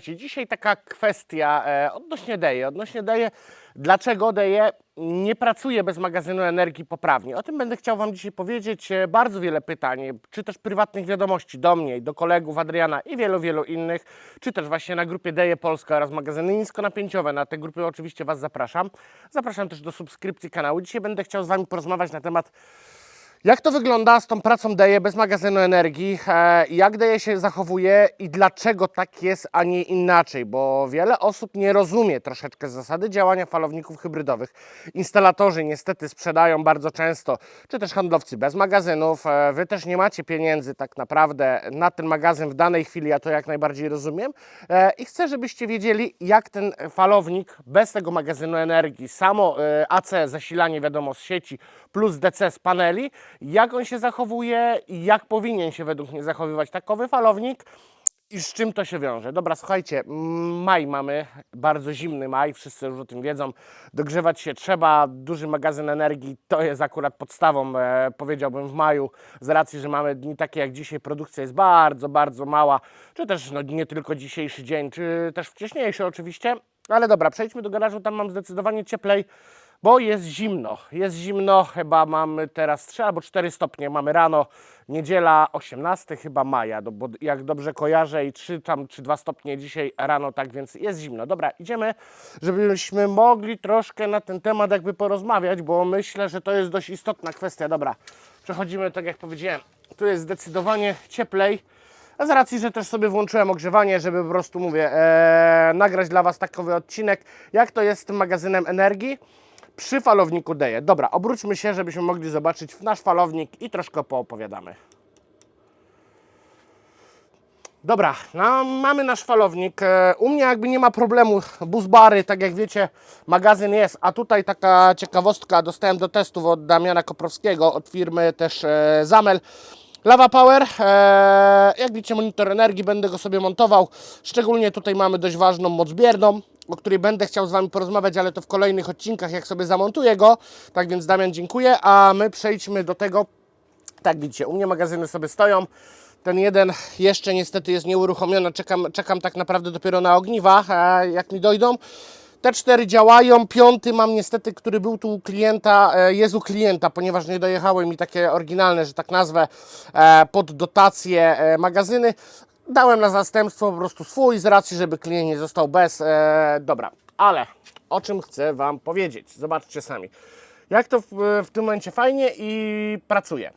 Dzisiaj taka kwestia e, odnośnie Deje. Odnośnie Deje, dlaczego Deje nie pracuje bez magazynu energii poprawnie. O tym będę chciał Wam dzisiaj powiedzieć. E, Bardzo wiele pytań, czy też prywatnych wiadomości do mnie, do kolegów Adriana i wielu, wielu innych, czy też właśnie na grupie Deje Polska oraz magazyny niskonapięciowe. Na te grupy oczywiście Was zapraszam. Zapraszam też do subskrypcji kanału. Dzisiaj będę chciał z Wami porozmawiać na temat jak to wygląda z tą pracą Deje bez magazynu energii? E, Jak Deje się zachowuje i dlaczego tak jest, a nie inaczej? Bo wiele osób nie rozumie troszeczkę zasady działania falowników hybrydowych. Instalatorzy niestety sprzedają bardzo często, czy też handlowcy bez magazynów. E, Wy też nie macie pieniędzy tak naprawdę na ten magazyn w danej chwili, ja to jak najbardziej rozumiem. E, I chcę, żebyście wiedzieli, jak ten falownik bez tego magazynu energii, samo AC, zasilanie wiadomo z sieci, plus DC z paneli, jak on się zachowuje i jak powinien się według mnie zachowywać takowy falownik i z czym to się wiąże. Dobra, słuchajcie, mm, maj mamy, bardzo zimny maj, wszyscy już o tym wiedzą, dogrzewać się trzeba, duży magazyn energii to jest akurat podstawą, e, powiedziałbym w maju, z racji, że mamy dni takie jak dzisiaj, produkcja jest bardzo, bardzo mała, czy też no, nie tylko dzisiejszy dzień, czy też wcześniejszy oczywiście, ale dobra, przejdźmy do garażu, tam mam zdecydowanie cieplej, bo jest zimno. Jest zimno, chyba mamy teraz 3 albo 4 stopnie. Mamy rano, niedziela 18 chyba maja, bo jak dobrze kojarzę i 3 tam czy 2 stopnie dzisiaj rano, tak więc jest zimno. Dobra, idziemy, żebyśmy mogli troszkę na ten temat jakby porozmawiać, bo myślę, że to jest dość istotna kwestia. Dobra, przechodzimy, tak jak powiedziałem, tu jest zdecydowanie cieplej. A z racji, że też sobie włączyłem ogrzewanie, żeby po prostu, mówię, e, nagrać dla Was takowy odcinek, jak to jest z tym magazynem energii przy falowniku Deje. Dobra, obróćmy się, żebyśmy mogli zobaczyć nasz falownik i troszkę poopowiadamy. Dobra, no, mamy nasz falownik. E, U mnie jakby nie ma problemu. Buzbary, tak jak wiecie, magazyn jest. A tutaj taka ciekawostka, dostałem do testów od Damiana Koprowskiego, od firmy też e, Zamel. Lava Power, e, jak widzicie monitor energii, będę go sobie montował. Szczególnie tutaj mamy dość ważną moc bierną, o której będę chciał z Wami porozmawiać, ale to w kolejnych odcinkach, jak sobie zamontuję go. Tak więc Damian dziękuję, a my przejdźmy do tego, tak widzicie, u mnie magazyny sobie stoją. Ten jeden jeszcze niestety jest nieuruchomiony. Czekam, czekam tak naprawdę dopiero na ogniwa, jak mi dojdą. Te cztery działają. Piąty mam niestety, który był tu u klienta, e, jest u klienta, ponieważ nie dojechały mi takie oryginalne, że tak nazwę, e, pod dotację e, magazyny. Dałem na zastępstwo po prostu swój z racji, żeby klient nie został bez. E, dobra, ale o czym chcę Wam powiedzieć? Zobaczcie sami. Jak to w, w tym momencie fajnie i pracuje.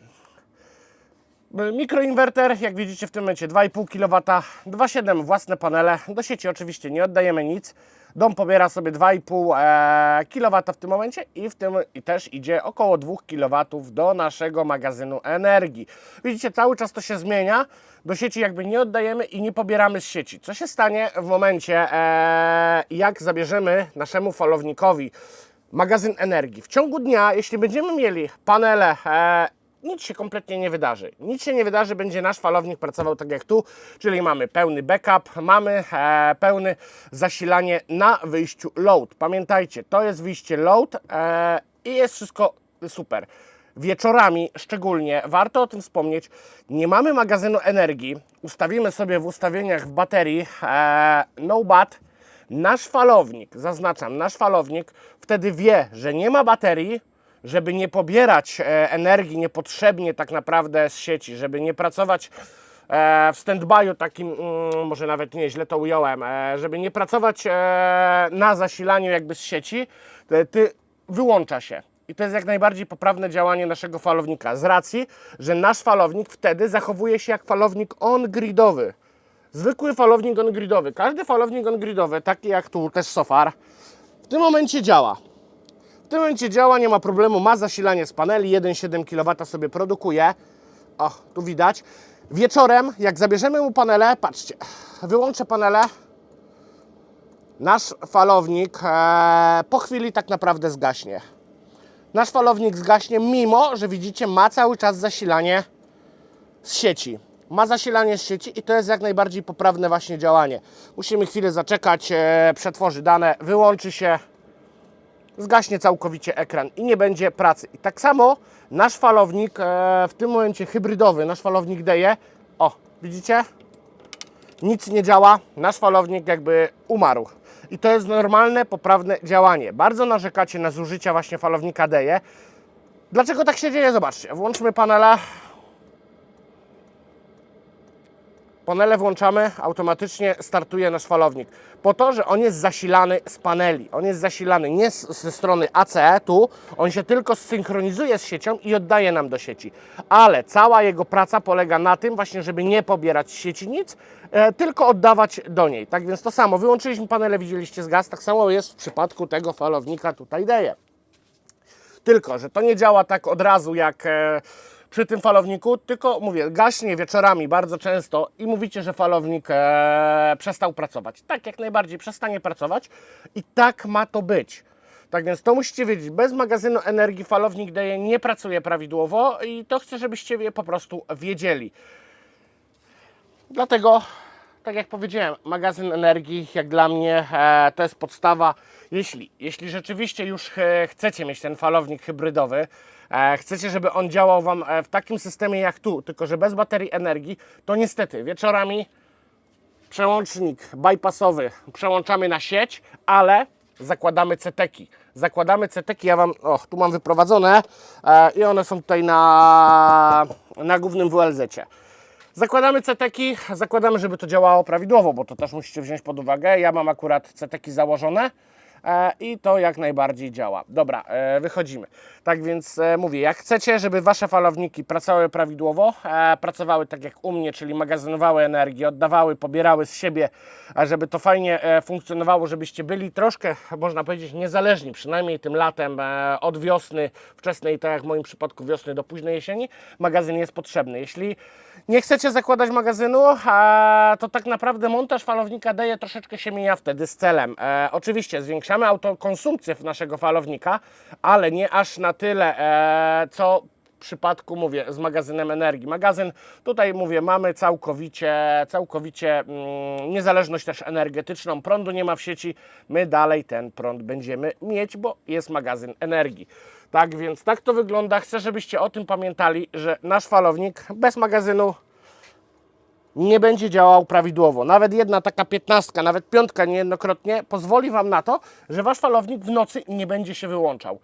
Mikroinwerter, jak widzicie w tym momencie 2,5 kW, 2,7 własne panele. Do sieci oczywiście nie oddajemy nic. Dom pobiera sobie 2,5 e, kW w tym momencie i w tym i też idzie około 2 kW do naszego magazynu energii. Widzicie, cały czas to się zmienia. Do sieci jakby nie oddajemy i nie pobieramy z sieci. Co się stanie w momencie, e, jak zabierzemy naszemu falownikowi magazyn energii? W ciągu dnia, jeśli będziemy mieli panele e, nic się kompletnie nie wydarzy. Nic się nie wydarzy, będzie nasz falownik pracował tak jak tu, czyli mamy pełny backup, mamy e, pełne zasilanie na wyjściu load. Pamiętajcie, to jest wyjście load e, i jest wszystko super. Wieczorami szczególnie warto o tym wspomnieć. Nie mamy magazynu energii. Ustawimy sobie w ustawieniach w baterii e, no bat. Nasz falownik, zaznaczam, nasz falownik wtedy wie, że nie ma baterii, żeby nie pobierać e, energii niepotrzebnie tak naprawdę z sieci, żeby nie pracować e, w stand-by'u takim, mm, może nawet nie, źle to ująłem, e, żeby nie pracować na zasilaniu jakby z sieci, ty wyłącza się. I to jest jak najbardziej poprawne działanie naszego falownika, z racji, że nasz falownik wtedy zachowuje się jak falownik on-gridowy. Zwykły falownik on-gridowy. Każdy falownik on-gridowy, taki jak tu też Sofar, w tym momencie działa. Tym momencie działa, nie ma problemu, ma zasilanie z paneli, 1,7 kW sobie produkuje. O, tu widać. Wieczorem, jak zabierzemy mu panele, patrzcie, wyłączę panele, nasz falownik e, po chwili tak naprawdę zgaśnie. Nasz falownik zgaśnie, mimo że widzicie, ma cały czas zasilanie z sieci. Ma zasilanie z sieci i to jest jak najbardziej poprawne właśnie działanie. Musimy chwilę zaczekać, e, przetworzy dane, wyłączy się, zgaśnie całkowicie ekran i nie będzie pracy. I tak samo nasz falownik e, w tym momencie hybrydowy, nasz falownik Deje, o, widzicie? nic nie działa, nasz falownik jakby umarł. I to jest normalne, poprawne działanie. Bardzo narzekacie na zużycia właśnie falownika DE. Dlaczego tak się dzieje? Zobaczcie, włączmy panela. Panele włączamy, automatycznie startuje nasz falownik. Po to, że on jest zasilany z paneli. On jest zasilany nie z, ze strony ACE tu, on się tylko synchronizuje z siecią i oddaje nam do sieci. Ale cała jego praca polega na tym właśnie, żeby nie pobierać z sieci nic, e, tylko oddawać do niej. Tak więc to samo, wyłączyliśmy panele, widzieliście z gaz, tak samo jest w przypadku tego falownika tutaj deje. Tylko, że to nie działa tak od razu jak e, przy tym falowniku, tylko mówię, gaśnie wieczorami bardzo często i mówicie, że falownik e, przestał pracować. Tak, jak najbardziej przestanie pracować i tak ma to być. Tak więc to musicie wiedzieć, bez magazynu energii falownik daje nie pracuje prawidłowo i to chcę, żebyście je po prostu wiedzieli. Dlatego, tak jak powiedziałem, magazyn energii, jak dla mnie, e, to jest podstawa. Jeśli, jeśli rzeczywiście już e, chcecie mieć ten falownik hybrydowy, e, chcecie, żeby on działał Wam e, w takim systemie jak tu, tylko że bez baterii energii, to niestety wieczorami przełącznik bypassowy przełączamy na sieć, ale zakładamy ceteki. Zakładamy ceteki, ja Wam, o, tu mam wyprowadzone e, i one są tutaj na, na głównym WLZ-cie. Zakładamy ceteki, zakładamy, żeby to działało prawidłowo, bo to też musicie wziąć pod uwagę. Ja mam akurat ceteki założone i to jak najbardziej działa. Dobra, e, wychodzimy. Tak więc e, mówię, jak chcecie, żeby Wasze falowniki pracowały prawidłowo, e, pracowały tak jak u mnie, czyli magazynowały energię, oddawały, pobierały z siebie, żeby to fajnie e, funkcjonowało, żebyście byli troszkę, można powiedzieć, niezależni, przynajmniej tym latem, e, od wiosny wczesnej, tak jak w moim przypadku wiosny do późnej jesieni, magazyn jest potrzebny. Jeśli nie chcecie zakładać magazynu, to tak naprawdę montaż falownika daje troszeczkę się mija wtedy z celem. E, oczywiście zwiększamy autokonsumpcję w naszego falownika, ale nie aż na tyle, e, co w przypadku, mówię, z magazynem energii. Magazyn, tutaj mówię, mamy całkowicie, całkowicie mm, niezależność też energetyczną, prądu nie ma w sieci, my dalej ten prąd będziemy mieć, bo jest magazyn energii. Tak więc tak to wygląda. Chcę, żebyście o tym pamiętali, że nasz falownik bez magazynu nie będzie działał prawidłowo. Nawet jedna taka piętnastka, nawet piątka niejednokrotnie pozwoli Wam na to, że Wasz falownik w nocy nie będzie się wyłączał.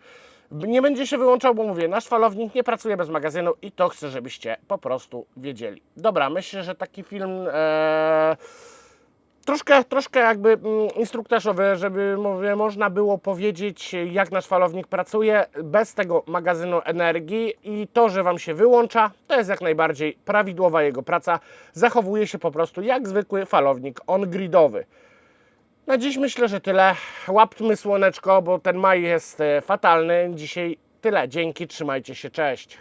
Nie będzie się wyłączał, bo mówię, nasz falownik nie pracuje bez magazynu i to chcę, żebyście po prostu wiedzieli. Dobra, myślę, że taki film... E, troszkę, troszkę jakby mm, instruktażowy, żeby mówię, można było powiedzieć, jak nasz falownik pracuje bez tego magazynu energii i to, że Wam się wyłącza, to jest jak najbardziej prawidłowa jego praca. Zachowuje się po prostu jak zwykły falownik on-gridowy. Na dziś myślę, że tyle. Łapmy słoneczko, bo ten maj jest e, fatalny. Dzisiaj tyle. Dzięki, trzymajcie się, cześć.